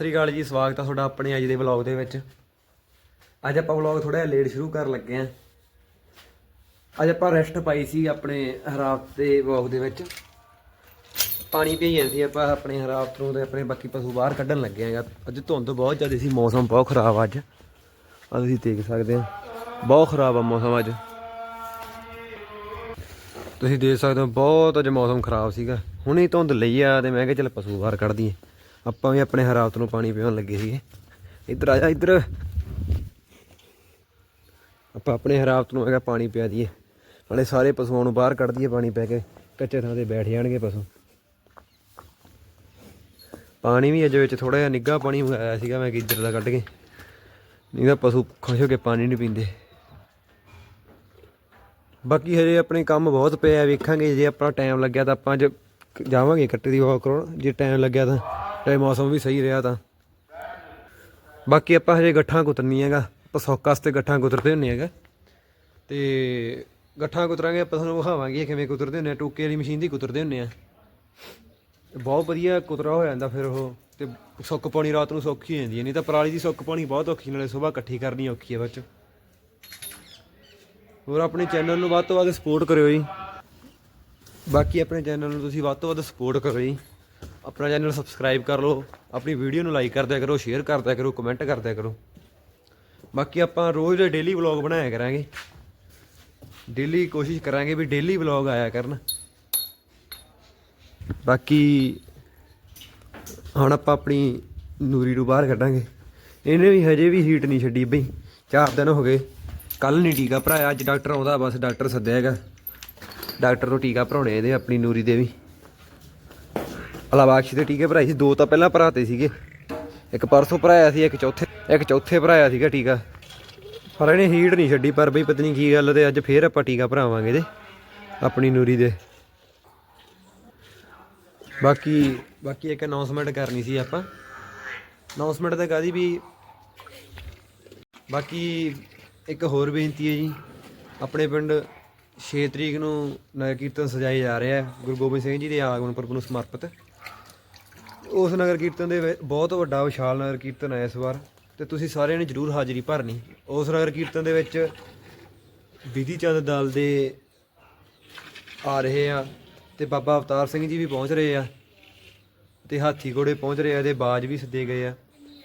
ਸ੍ਰੀ ਅਕਾਲ ਜੀ, ਸਵਾਗਤ ਆ ਤੁਹਾਡਾ ਆਪਣੇ ਅੱਜ ਦੇ ਵਲੌਗ ਦੇ ਵਿੱਚ। ਅੱਜ ਆਪਾਂ ਵਲੌਗ ਥੋੜਾ ਲੇਟ ਸ਼ੁਰੂ ਕਰਨ ਲੱਗੇ ਆਂ। ਅੱਜ ਆਪਾਂ ਰੈਸਟ ਪਾਈ ਸੀ ਆਪਣੇ ਹਰਾਤ ਦੇ ਵਲੌਗ ਦੇ ਵਿੱਚ। ਪਾਣੀ ਪੀ ਜਾਂਦੇ ਸੀ ਆਪਾਂ ਆਪਣੇ ਹਰਾਤ ਤੋਂ ਤੇ ਆਪਣੇ ਬਾਕੀ ਪਸ਼ੂ ਬਾਹਰ ਕੱਢਣ ਲੱਗੇ ਆਂ ਅੱਜ ਧੁੰਦ ਬਹੁਤ ਜ਼ਿਆਦਾ ਸੀ, ਮੌਸਮ ਬਹੁਤ ਖਰਾਬ ਆ ਅੱਜ। ਆ ਤੁਸੀਂ ਦੇਖ ਸਕਦੇ ਆ, ਬਹੁਤ ਖਰਾਬ ਆ ਮੌਸਮ ਅੱਜ। ਤੁਸੀਂ ਦੇਖ ਸਕਦੇ ਹੋ, ਬਹੁਤ ਅੱਜ ਮੌਸਮ ਖਰਾਬ ਸੀਗਾ। ਹੁਣੇ ਧੁੰਦ ਲਈ ਆ ਤੇ ਮੈਂ ਕਿਹਾ ਚੱਲ ਪਸ਼ੂ ਬਾਹਰ ਕੱਢ ਦਈਏ। ਆਪਾਂ ਵੀ ਆਪਣੇ ਹਰਾਤ ਨੂੰ ਪਾਣੀ ਪੀਉਣ ਲੱਗੇ ਸੀਗੇ। ਇੱਧਰ ਆ ਜਾ, ਇੱਧਰ। ਆਪਾਂ ਆਪਣੇ ਹਰਾਤ ਨੂੰ ਹੈਗਾ ਪਾਣੀ ਪਿਆ ਦਈਏ। ਨਾਲੇ ਸਾਰੇ ਪਸ਼ੂਆਂ ਨੂੰ ਬਾਹਰ ਕੱਢ ਦਈਏ ਪਾਣੀ ਪੈ ਕੇ, ਕੱਚੇ ਥਾਂ ਤੇ ਬੈਠ ਜਾਣਗੇ ਪਸ਼ੂ। ਪਾਣੀ ਵੀ ਅਜੇ ਵਿੱਚ ਥੋੜਾ ਜਿਹਾ ਨਿੱਘਾ ਪਾਣੀ ਆਇਆ ਸੀਗਾ, ਮੈਂ ਗੀਜ਼ਰ ਦਾ ਕੱਢ ਕੇ। ਨਹੀਂ ਤਾਂ ਪਸ਼ੂ ਖੁਸ਼ ਹੋ ਕੇ ਪਾਣੀ ਨਹੀਂ ਪੀਂਦੇ। ਬਾਕੀ ਹਜੇ ਆਪਣੇ ਕੰਮ ਬਹੁਤ ਪਿਆ, ਵੇਖਾਂਗੇ, ਜੇ ਆਪਣਾ ਟਾਈਮ ਲੱਗਿਆ ਤਾਂ ਆਪਾਂ ਅੱਜ ਜਾਵਾਂਗੇ ਕੱਟੇ ਦੀ ਵਾਕ ਕਰਾਉਣ। ਜੇ ਟਾਈਮ ਲੱਗਿਆ ਤਾਂ ਤੇ ਮੌਸਮ ਵੀ ਸਹੀ ਰਿਹਾ ਤਾਂ। ਬਾਕੀ ਆਪਾਂ ਹਜੇ ਗੱਠਾਂ ਕੁਤਰਨੀ ਹੈਗਾ। ਆਪਾਂ ਸੌਕ ਵਾਸਤੇ ਗੱਠਾਂ ਕੁਤਰਦੇ ਹੁੰਨੇ ਹੈਗਾ। ਤੇ ਗੱਠਾਂ ਕੁਤਰਾਂਗੇ, ਆਪਾਂ ਤੁਹਾਨੂੰ ਵਿਖਾਵਾਂਗੇ ਕਿਵੇਂ ਕੁਤਰਦੇ ਹੁੰਨੇ ਆ। ਟੋਕੇ ਵਾਲੀ ਮਸ਼ੀਨ ਦੀ ਕੁਤਰਦੇ ਹੁੰਨੇ ਆ। ਬਹੁਤ ਵਧੀਆ ਕੁਤਰਾ ਹੋ ਜਾਂਦਾ ਫਿਰ ਉਹ। ਤੇ ਸੁੱਕ ਪਾਣੀ ਰਾਤ ਨੂੰ ਸੌਖੀ ਹੋ ਜਾਂਦੀ ਹੈ। ਨਹੀਂ ਤਾਂ ਪਰਾਲੀ ਦੀ ਸੁੱਕ ਪਾਣੀ ਬਹੁਤ ਔਖੀ, ਨਾਲੇ ਸਵੇਰ ਇਕੱਠੀ ਕਰਨੀ ਔਖੀ ਹੈ ਵਿੱਚ ਹੋਰ ਆਪਣੇ ਚੈਨਲ ਨੂੰ ਵੱਧ ਤੋਂ ਵੱਧ ਸਪੋਰਟ ਕਰਿਓ ਜੀ। ਬਾਕੀ ਆਪਣੇ ਚੈਨਲ ਨੂੰ ਤੁਸੀਂ ਵੱਧ ਤੋਂ ਵੱਧ ਸਪੋਰਟ ਕਰੋ ਜੀ। ਆਪਣਾ ਚੈਨਲ ਸਬਸਕ੍ਰਾਈਬ ਕਰ ਲਓ, ਆਪਣੀ ਵੀਡੀਓ ਨੂੰ ਲਾਈਕ ਕਰਦਿਆ ਕਰੋ ਸ਼ੇਅਰ ਕਰਦਿਆ ਕਰੋ ਕਮੈਂਟ ਕਰਦਿਆ ਕਰੋ। ਬਾਕੀ ਆਪਾਂ ਰੋਜ਼ ਦੇ ਡੇਲੀ ਵਲੌਗ ਬਣਾਇਆ ਕਰਾਂਗੇ। ਡੇਲੀ ਕੋਸ਼ਿਸ਼ ਕਰਾਂਗੇ ਵੀ ਡੇਲੀ ਵਲੌਗ ਆਇਆ ਕਰਨ। ਬਾਕੀ ਹੁਣ ਆਪਾਂ ਆਪਣੀ ਨੂਰੀ ਨੂੰ ਬਾਹਰ ਕੱਢਾਂਗੇ। ਇਹਨੇ ਵੀ ਹਜੇ ਵੀ ਹੀਟ ਨਹੀਂ ਛੱਡੀ ਬਈ। 4 ਦਿਨ ਹੋ ਗਏ। ਕੱਲ ਨਹੀਂ ਟੀਕਾ ਭਰਾਇਆ, ਅੱਜ ਡਾਕਟਰ ਆਉਂਦਾ, ਬਸ ਡਾਕਟਰ ਸੱਦਿਆ ਹੈਗਾ। ਡਾਕਟਰ ਤੋਂ ਟੀਕਾ ਭਰਾਉਣੇ ਇਹਦੇ, ਆਪਣੀ ਨੂਰੀ ਦੇ ਵੀ। ਅਲਾਬਾਕਸ਼ੀ ਦੇ ਟੀਕੇ ਭਰਾਏ ਸੀ, ਦੋ ਤਾਂ ਪਹਿਲਾਂ ਭਰਾਤੇ ਸੀਗੇ। ਇੱਕ ਪਰਸੋਂ ਭਰਾਇਆ ਸੀ, ਇੱਕ ਚੌਥੇ ਇੱਕ ਚੌਥੇ ਭਰਾਇਆ ਸੀਗਾ ਟੀਕਾ। ਪਰ ਇਹਨੇ ਹੀਟ ਨਹੀਂ ਛੱਡੀ, ਪਰ ਬਈ ਪਤਨੀ ਕੀ ਗੱਲ ਤੇ ਅੱਜ ਫੇਰ ਆਪਾਂ ਟੀਕਾ ਭਰਾਵਾਂਗੇ ਇਹਦੇ ਆਪਣੀ ਨੂਰੀ ਦੇ। ਬਾਕੀ ਬਾਕੀ ਇੱਕ ਅਨਾਉਂਸਮੈਂਟ ਕਰਨੀ ਸੀ ਆਪਾਂ। ਅਨਾਉਂਸਮੈਂਟ ਤਾਂ ਕਾਦੀ ਵੀ, ਬਾਕੀ ਇੱਕ ਹੋਰ ਬੇਨਤੀ ਹੈ ਜੀ, ਆਪਣੇ ਪਿੰਡ 6 ਤਰੀਕ ਨੂੰ ਨਗਰ ਕੀਰਤਨ ਸਜਾਏ ਜਾ ਰਿਹਾ ਹੈ ਗੁਰੂ ਗੋਬਿੰਦ ਸਿੰਘ ਜੀ ਦੇ ਆਗਮਨ ਪੁਰਬ ਨੂੰ ਸਮਰਪਿਤ। ਉਸ ਨਗਰ ਕੀਰਤਨ ਦੇ ਵਿੱਚ ਬਹੁਤ ਵੱਡਾ ਵਿਸ਼ਾਲ ਨਗਰ ਕੀਰਤਨ ਹੈ ਇਸ ਵਾਰ, ਤੇ ਤੁਸੀਂ ਸਾਰਿਆਂ ਨੇ ਜਰੂਰ ਹਾਜ਼ਰੀ ਭਰਨੀ। ਉਸ ਨਗਰ ਕੀਰਤਨ ਦੇ ਵਿੱਚ ਵਿਧੀ ਚੰਦ ਦਲ ਦੇ ਆ ਰਹੇ ਆ, ਤੇ ਬਾਬਾ ਅਵਤਾਰ ਸਿੰਘ ਜੀ ਵੀ ਪਹੁੰਚ ਰਹੇ ਆ, ਤੇ ਹਾਥੀ ਘੋੜੇ ਪਹੁੰਚ ਰਹੇ ਆ ਤੇ ਬਾਜ ਵੀ ਸੱਦੇ ਗਏ ਆ।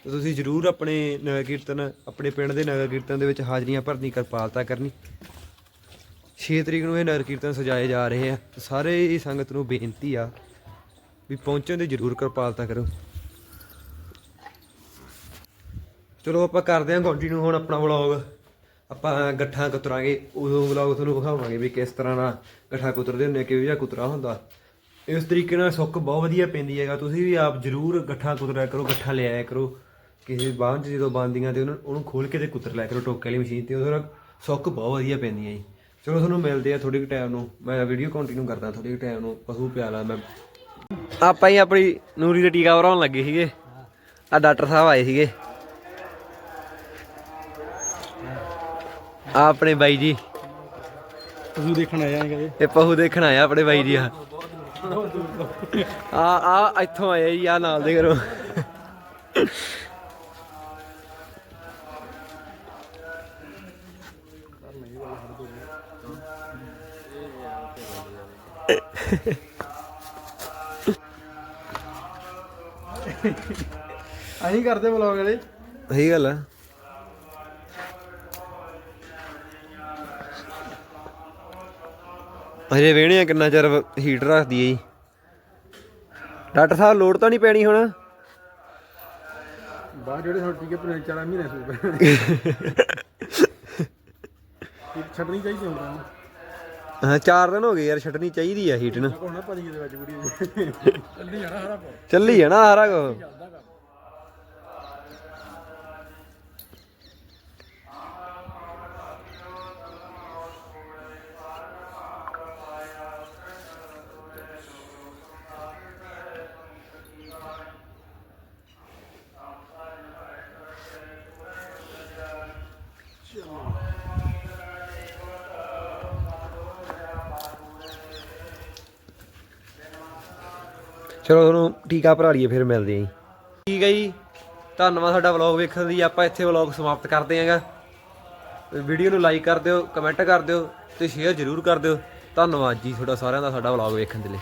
ਤੇ ਤੁਸੀਂ ਜਰੂਰ ਆਪਣੇ ਨਗਰ ਕੀਰਤਨ, ਆਪਣੇ ਪਿੰਡ ਦੇ ਨਗਰ ਕੀਰਤਨ ਦੇ ਵਿੱਚ ਹਾਜ਼ਰੀਆਂ ਭਰਨੀ, ਕਿਰਪਾਲਤਾ ਕਰਨੀ। 6 ਤਰੀਕ ਨੂੰ ਇਹ ਨਗਰ ਕੀਰਤਨ ਸਜਾਏ ਜਾ ਰਹੇ ਆ। ਸਾਰੇ ਹੀ ਸੰਗਤ ਨੂੰ ਬੇਨਤੀ ਆ ਵੀ ਪਹੁੰਚਣ ਦੀ ਜਰੂਰ ਕਿਰਪਾਲਤਾ ਕਰੋ। ਚਲੋ ਆਪਾਂ ਕਰਦੇ ਹਾਂ ਕੰਟੀਨਿਊ ਹੁਣ ਆਪਣਾ ਵਲੌਗ ਆਪਾਂ ਗੱਠਾਂ ਕੁਤਰਾਂਗੇ ਉਦੋਂ ਵਲੌਗ ਤੁਹਾਨੂੰ ਵਿਖਾਵਾਂਗੇ ਵੀ ਕਿਸ ਤਰ੍ਹਾਂ ਨਾਲ ਗੱਠਾਂ ਕੁਤਰਦੇ ਹੁੰਦੇ ਆ, ਕਿਹੋ ਜਿਹਾ ਕੁਤਰਾ ਹੁੰਦਾ। ਇਸ ਤਰੀਕੇ ਨਾਲ ਸੁੱਕ ਬਹੁਤ ਵਧੀਆ ਪੈਂਦੀ ਹੈਗਾ। ਤੁਸੀਂ ਵੀ ਆਪ ਜਰੂਰ ਗੱਠਾਂ ਕੁਤਰਿਆ ਕਰੋ ਗੱਠਾਂ ਲਿਆਇਆ ਕਰੋ। ਕਿਸੇ ਬਾਂਹ 'ਚ ਜਦੋਂ ਬੰਦੀਆਂ ਤੇ ਉਹਨੂੰ ਉਹਨੂੰ ਖੋਲ ਕੇ ਤੇ ਕੁਤਰ ਲਿਆ ਕਰੋ ਟੋਕੇ ਵਾਲੀ ਮਸ਼ੀਨ ਤੇ ਉਹਦੇ ਨਾਲ ਸੁੱਕ ਬਹੁਤ ਵਧੀਆ ਪੈਂਦੀ ਹੈ ਜੀ। ਚਲੋ ਤੁਹਾਨੂੰ ਮਿਲਦੇ ਆ ਥੋੜੀ ਕੁ ਟਾਈਮ ਨੂੰ। ਮੈਂ ਵੀਡੀਓ ਕੰਟੀਨਿਊ ਕਰਦਾ ਥੋੜੀ ਕੁ ਟਾਈਮ ਨੂੰ। ਪਸ਼ੂ ਪਿਆਲਾ ਮੈਂ ਆਪਾਂ ਹੀ ਆਪਣੀ ਨੂਰੀ ਦੇ ਟੀਕਾ ਭਰਾਉਣ ਲੱਗੇ ਸੀਗੇ। ਆ ਡਾਕਟਰ ਸਾਹਿਬ ਆਏ ਸੀਗੇ। ਆ ਆਪਣੇ ਬਾਈ ਜੀ। ਤੁਸੀਂ ਦੇਖਣ ਆਏ ਆਂ ਕਦੇ ਇਹ ਪਹੂ ਦੇਖਣ ਆਇਆ ਆਪਣੇ ਬਾਈ ਜੀ ਆ ਆ ਆ ਇੱਥੋਂ ਆਇਆ ਜੀ ਆ ਨਾਲ ਦੇ ਕਰੋ ਅਸੀਂ ਕਰਦੇ ਬਲੌਗ ਵਾਲੇ। ਸਹੀ ਗੱਲ ਆ। ਅਜੇ ਆ ਕਿੰਨਾ ਚਿਰ ਹੀਟ ਰੱਖਦੀ ਏ ਜੀ। ਡਾਕਟਰ ਸਾਹਿਬ ਲੋਡ ਤਾਂ ਨਹੀਂ ਪੈਣੀ ਹੁਣ? ਬਾਹਰ ਜਿਹੜੇ ਸਾਡੇ ਟੀਕੇ ਪੁਣੇ ਚਾਰ ਮਹੀਨੇ ਸੂ ਪਏ ਛੱਡਣੀ ਚਾਹੀਦੀ ਹੁੰਦਾ ਹਾਂ 4 ਦਿਨ ਹੋ ਗਏ ਯਾਰ ਛੱਡਣੀ ਚਾਹੀਦੀ ਆ ਹੀਟ ਨੂੰ। ਚੱਲਦੀ ਜਾਣਾ ਸਾਰਾ ਪਾ ਚੱਲੀ ਜਾਣਾ ਸਾਰਾ ਕੁਝ ਚਲੋ ਤੁਹਾਨੂੰ ਟੀਕਾ ਭਰਾ ਲਈਏ, ਫਿਰ ਮਿਲਦੇ ਆਂ ਜੀ। ਠੀਕ ਹੈ ਜੀ। ਧੰਨਵਾਦ ਸਾਡਾ ਵਲੌਗ ਵੇਖਣ ਲਈ। ਆਪਾਂ ਇੱਥੇ ਵਲੌਗ ਸਮਾਪਤ ਕਰਦੇ ਹਾਂਗਾ ਵੀਡੀਓ ਨੂੰ ਲਾਈਕ ਕਰ ਦਿਓ, ਕਮੈਂਟ ਕਰ ਦਿਓ ਤੇ ਸ਼ੇਅਰ ਜ਼ਰੂਰ ਕਰ ਦਿਓ। ਧੰਨਵਾਦ ਜੀ ਤੁਹਾਡਾ ਸਾਰਿਆਂ ਦਾ, ਸਾਡਾ ਵਲੌਗ ਵੇਖਣ ਦੇ ਲਈ।